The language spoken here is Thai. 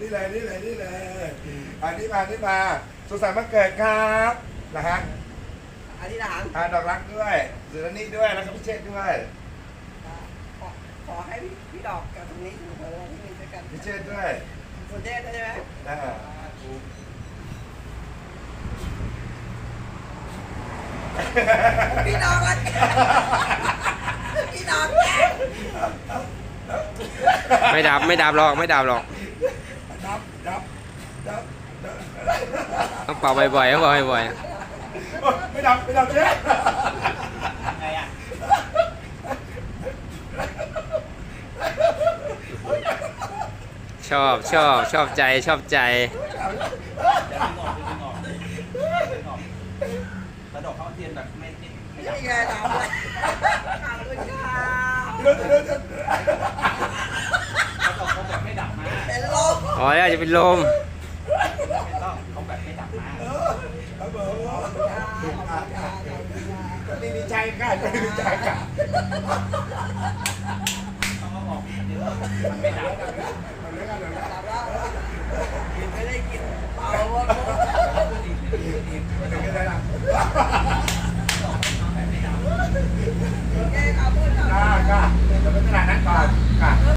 นี่เลยนี่เลยนี่เลยอันนี้มานี่มาสุขสันต์วันเกิดครับนะฮะอธิษฐานอ่าดอกรักด้วยสุรนี่ด้วยแล้วก็พิเชษด้วยขอขอให้พี่ดอกกับตรงนี้ถูกหวยรางวัลที่หนึ่งด้วยกันพิเชษด้วยสุดเด็ดใช่ไหมอ่าพี่ดอกกันพี่ดอก ไม่ดับไม่ดับหรอกไม่ดับหรอกดับดับดับดับต้องเป่าบ่อยๆต้องเป่าบ่อยไม่ดับไม่ดับเจ๊ไงอะๆชอบชอบชอบใจชอบใจกระดกเข้าเทียนแบบไม่ติดไม่นี่ดับไงดอกเลยขอบคุณค่ะเดี๋ยวเดี๋ยวเดี๋ยวกระดกเขาแบบไม่ดับมา เป็นลม อ๋อแล้วจะเป็นลมไม่ต้องเขาแบบไม่ดับนะไปดีใจกันก็นี่ดีใจกันต้องเอาออกเดี๋ยวมันไม่ดับเอาเรื่องกันเดี๋ยวนะถามว่ากินไม่ได้กินเปล่า